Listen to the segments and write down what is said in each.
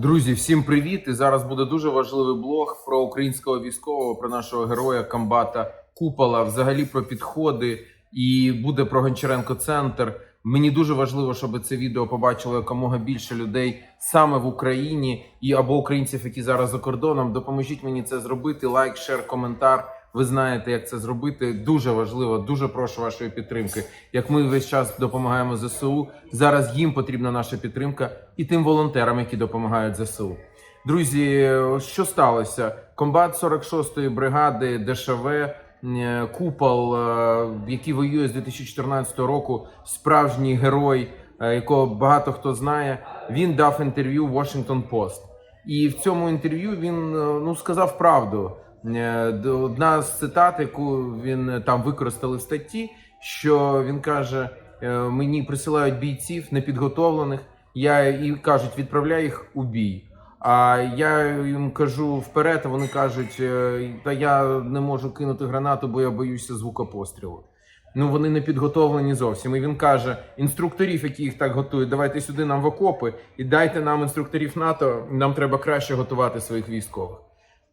Друзі, всім привіт! І зараз буде дуже важливий блог про українського військового, про нашого героя комбата Купола, взагалі про підходи. І буде про Гончаренко центр. Мені дуже важливо, щоб це відео побачило якомога більше людей саме в Україні і або українців, які зараз за кордоном. Допоможіть мені це зробити. Лайк, шер, коментар. Ви знаєте, як це зробити. Дуже важливо, дуже прошу вашої підтримки. Як ми весь час допомагаємо ЗСУ, зараз їм потрібна наша підтримка і тим волонтерам, які допомагають ЗСУ. Друзі, що сталося? Комбат 46-ї бригади ДШВ е, Купол, е, який воює з 2014 року, справжній герой, е, якого багато хто знає. Він дав інтерв'ю Washington Post. І в цьому інтерв'ю він ну сказав правду. Е, Одна з цитат, яку він е, там використали в статті, що він каже: е, мені присилають бійців непідготовлених. Я і кажуть, відправляй їх у бій. А я їм кажу вперед, а вони кажуть, та я не можу кинути гранату, бо я боюся звука пострілу. Ну вони не підготовлені зовсім. І він каже: інструкторів, які їх так готують, давайте сюди нам в окопи і дайте нам інструкторів НАТО. Нам треба краще готувати своїх військових.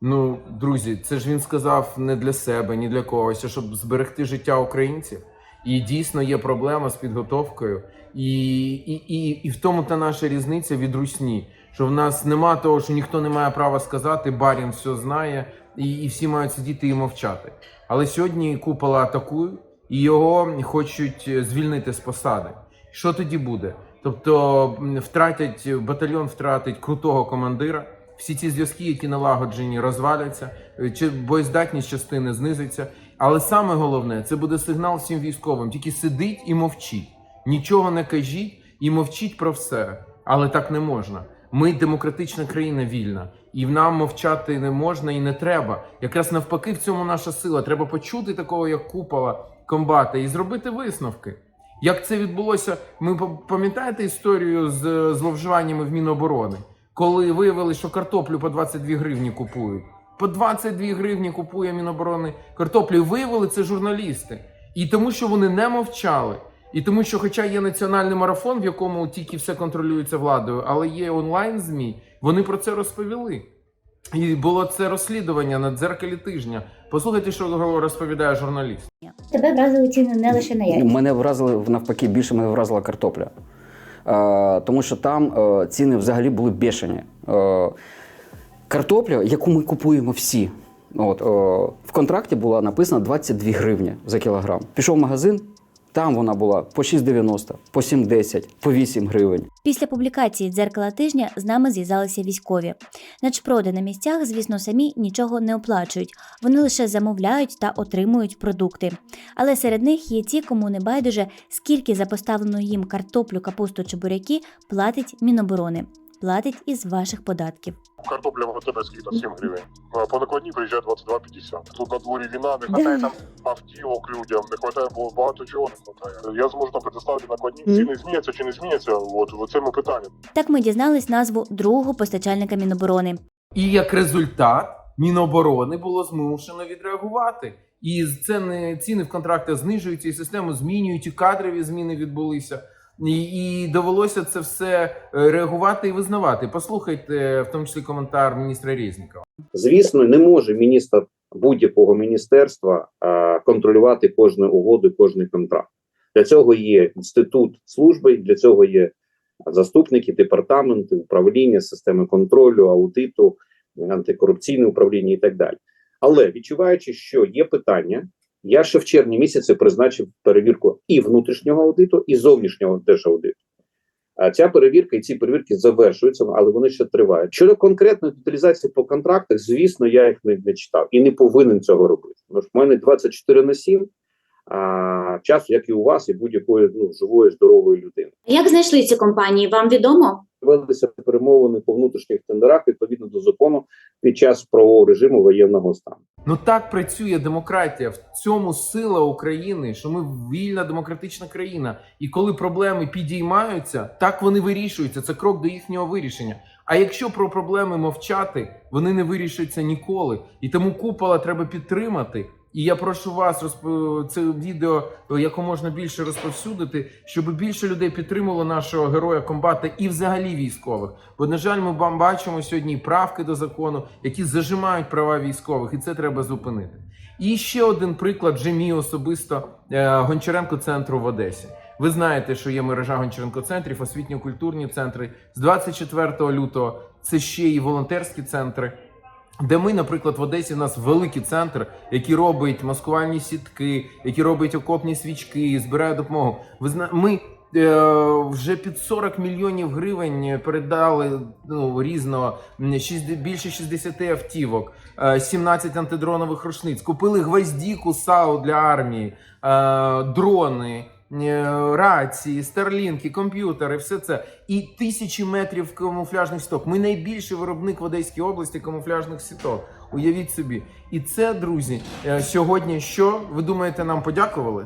Ну, друзі, це ж він сказав не для себе, ні для когось, а щоб зберегти життя українців. І дійсно є проблема з підготовкою, і, і, і, і в тому та наша різниця від русні, що в нас нема того, що ніхто не має права сказати, барін все знає, і, і всі мають сидіти і мовчати. Але сьогодні купола атакують і його хочуть е, звільнити з посади. Що тоді буде? Тобто втратять батальйон, втратить крутого командира. Всі ці зв'язки, які налагоджені, розваляться, е, чи боєздатність частини знизиться. Але саме головне це буде сигнал всім військовим. Тільки сидіть і мовчіть. Нічого не кажіть і мовчіть про все. Але так не можна. Ми демократична країна вільна, і в нам мовчати не можна і не треба. Якраз навпаки, в цьому наша сила. Треба почути такого, як купола комбата, і зробити висновки. Як це відбулося? Ми пам'ятаєте історію з е, зловживаннями в Міноборони, коли виявили, що картоплю по 22 гривні купують. По 22 гривні купує Міноборони картоплю. Виявили це журналісти. І тому, що вони не мовчали. І тому, що, хоча є національний марафон, в якому тільки все контролюється владою, але є онлайн змі, вони про це розповіли. І було це розслідування на дзеркалі тижня. Послухайте, що розповідає журналіст. Тебе вразили ціни не лише на яйця. Мене вразили навпаки, більше мене вразила картопля. Е, тому що там е, ціни взагалі були бешені. Е, картопля, яку ми купуємо всі. От, в контракті була написана 22 гривні за кілограм. Пішов в магазин, там вона була по 6,90, по 7,10, по 8 гривень. Після публікації дзеркала тижня з нами зв'язалися військові. Начпроди на місцях, звісно, самі нічого не оплачують. Вони лише замовляють та отримують продукти. Але серед них є ті, кому не байдуже, скільки за поставлену їм картоплю, капусту чи буряки платить Міноборони. Платить із ваших податків. Картопля в АТБ скільки 7 гривень. По накладні приїжджає 22,50. Тут на дворі війна, не вистачає там автівок людям, не вистачає, бо багато чого не вистачає. Я зможу там предоставити накладні. Ціни зміняться чи не зміняться, от в цьому питанні. Так ми дізнались назву другого постачальника Міноборони. І як результат Міноборони було змушено відреагувати. І це не ціни в контрактах знижуються, і систему змінюють, і кадрові зміни відбулися. І, довелося це все е, реагувати і визнавати. Послухайте, в тому числі коментар міністра Резнікова. Звісно, не може міністр будь-якого міністерства контролювати кожну угоду, кожний контракт. Для цього є інститут служби, для цього є заступники, департаменти, управління, системи контролю, аудиту, антикорупційне управління і так далі. Але відчуваючи, що є питання, я ще в червні місяці призначив перевірку і внутрішнього аудиту, і зовнішнього держаудиту. А ця перевірка і ці перевірки завершуються, але вони ще тривають. Щодо конкретної деталізації по контрактах, звісно, я їх не, не читав і не повинен цього робити. Тому що в мене 24 на 7 а, часу, як і у вас, і будь-якої ну, живої, здорової людини. Як знайшли ці компанії? Вам відомо? Велися перемовини по внутрішніх тендерах відповідно до закону під час правового режиму воєнного стану. Ну так працює демократія. В цьому сила України, що ми вільна демократична країна. І коли проблеми підіймаються, так вони вирішуються. Це крок до їхнього вирішення. А якщо про проблеми мовчати, вони не вирішуються ніколи. І тому купола треба підтримати І я прошу вас розп... це відео якомога більше розповсюдити, щоб більше людей підтримало нашого героя комбата і взагалі військових. Бо, на жаль, ми ба- бачимо сьогодні правки до закону, які зажимають права військових, і це треба зупинити. І ще один приклад вже мій особисто е, Гончаренко центру в Одесі. Ви знаєте, що є мережа Гончаренко центрів, освітньо-культурні центри. З 24 лютого це ще і волонтерські центри. Де ми, наприклад, в Одесі у нас великий центр, який робить маскувальні сітки, який робить окопні свічки, збирає допомогу. Ви зна... ми е, вже під 40 мільйонів гривень передали ну, різного більше 60 автівок, е, 17 антидронових рушниць. Купили гвоздіку САУ для армії, е, дрони. Е, Рації, старлінки, комп'ютери, все це і тисячі метрів камуфляжних сіток. Ми найбільший виробник в Одеській області камуфляжних сіток. Уявіть собі. І це, друзі, е, сьогодні що ви думаєте, нам подякували?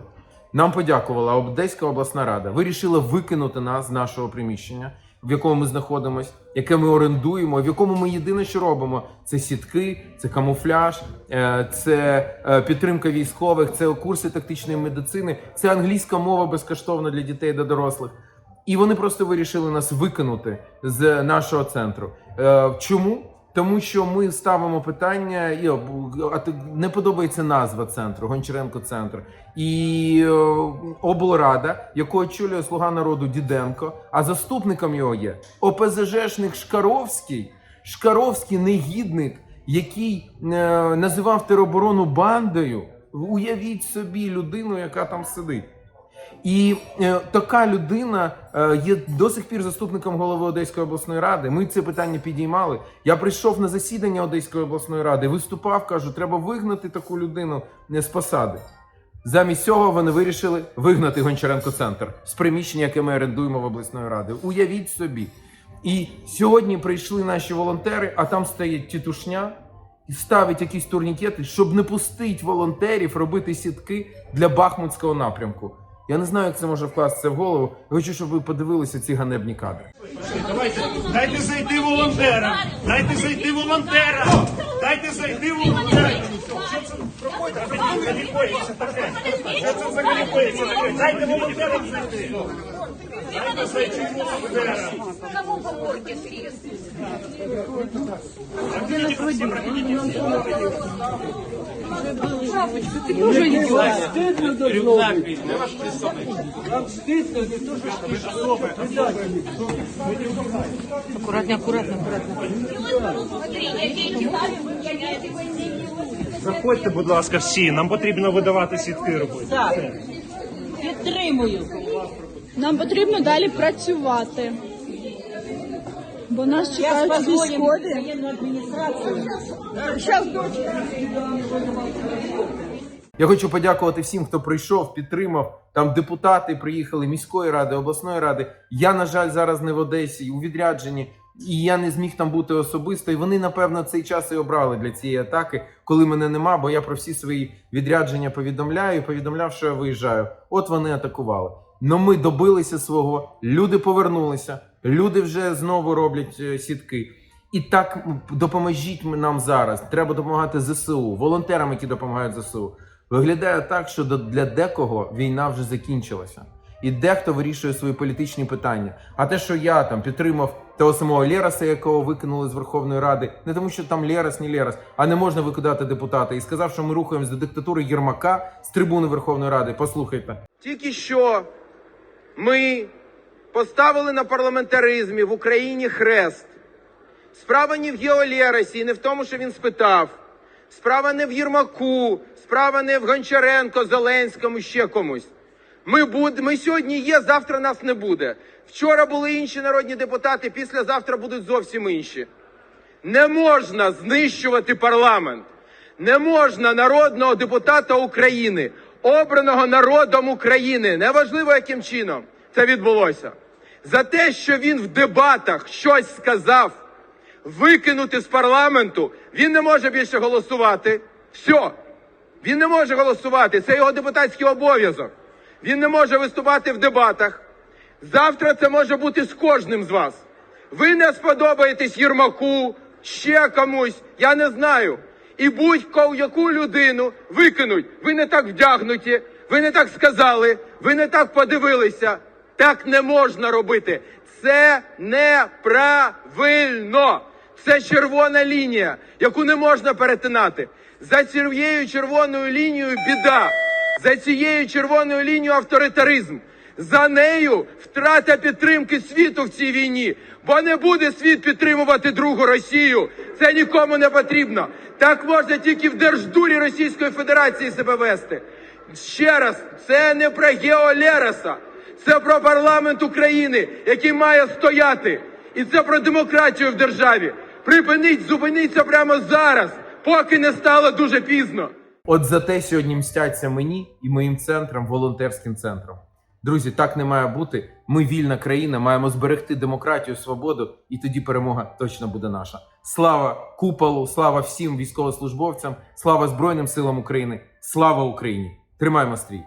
Нам подякувала Одеська обласна рада. Вирішила викинути нас з нашого приміщення, в якому ми знаходимося, яке ми орендуємо, в якому ми єдине, що робимо, це сітки, це камуфляж, е, це е, підтримка військових, це курси тактичної медицини, це англійська мова безкоштовна для дітей та дорослих. І вони просто вирішили нас викинути з нашого центру. Е, чому? Тому що ми ставимо питання, і не подобається назва центру, Гончаренко центр. І е, облрада, яку очолює слуга народу Діденко, а заступником його є ОПЗЖшник Шкаровський, Шкаровський негідник, який е, називав тероборону бандою. Уявіть собі людину, яка там сидить. І е, така людина е, є до сих пір заступником голови Одеської обласної ради. Ми це питання підіймали. Я прийшов на засідання Одеської обласної ради, виступав, кажу, треба вигнати таку людину е, з посади. Замість цього вони вирішили вигнати Гончаренко центр з приміщення, яке ми орендуємо в обласної ради. Уявіть собі. І сьогодні прийшли наші волонтери, а там стоїть тітушня і ставить якісь турнікети, щоб не пустити волонтерів робити сітки для Бахмутського напрямку. Я не знаю, як це може вкластися в голову. Хочу, щоб ви подивилися ці ганебні кадри. Давайте, дайте зайти волонтерам! Дайте зайти волонтерам! Дайте зайти волонтерам! Що це проходить? Це. Що це взагалі? Дайте волонтерам зайти! Кому поморки срез? Заходьте, будь ласка, всі. Нам потрібно видавати сітки робити. Підтримую. Нам потрібно далі працювати. Бо нас чекають військові. Щас. Я хочу подякувати всім, хто прийшов, підтримав. Там депутати приїхали міської ради, обласної ради. Я, на жаль, зараз не в Одесі, у відрядженні, і я не зміг там бути особисто. І вони, напевно, цей час і обрали для цієї атаки, коли мене нема, бо я про всі свої відрядження повідомляю, і повідомляв, що я виїжджаю. От вони атакували. Но ми добилися свого, люди повернулися, люди вже знову роблять е, сітки. І так допоможіть нам зараз. Треба допомагати ЗСУ, волонтерам, які допомагають ЗСУ. Виглядає так, що для декого війна вже закінчилася, і дехто вирішує свої політичні питання. А те, що я там підтримав того самого Лераса, якого викинули з Верховної Ради, не тому, що там Лерас, не Лерас, а не можна викидати депутата, і сказав, що ми рухаємось до диктатури Єрмака з трибуни Верховної Ради. Послухайте. Тільки що ми поставили на парламентаризмі в Україні хрест. Справа не в Геолерасі, не в тому, що він спитав. Справа не в Єрмаку, справа не в Гончаренко, Зеленському, ще комусь. Ми, буд... ми сьогодні є, завтра нас не буде. Вчора були інші народні депутати, післязавтра будуть зовсім інші. Не можна знищувати парламент. Не можна народного депутата України, обраного народом України, неважливо яким чином це відбулося, за те, що він в дебатах щось сказав, викинути з парламенту, він не може більше голосувати. Все. Він не може голосувати. Це його депутатський обов'язок. Він не може виступати в дебатах. Завтра це може бути з кожним з вас. Ви не сподобаєтесь Єрмаку, ще комусь, я не знаю. І будь-ко яку людину викинуть. Ви не так вдягнуті, ви не так сказали, ви не так подивилися. Так не можна робити. Це неправильно. Це червона лінія, яку не можна перетинати. За цією червоною лінією біда. За цією червоною лінією авторитаризм. За нею втрата підтримки світу в цій війні. Бо не буде світ підтримувати другу Росію. Це нікому не потрібно. Так можна тільки в держдурі Російської Федерації себе вести. Ще раз, це не про Гео Лероса. Це про парламент України, який має стояти. І це про демократію в державі. Припиніть, зупиніться прямо зараз, поки не стало дуже пізно. От за те сьогодні мстяться мені і моїм центрам, волонтерським центрам. Друзі, так не має бути. Ми вільна країна, маємо зберегти демократію, свободу, і тоді перемога точно буде наша. Слава куполу, слава всім військовослужбовцям, слава Збройним силам України, слава Україні! Тримаємо стрій!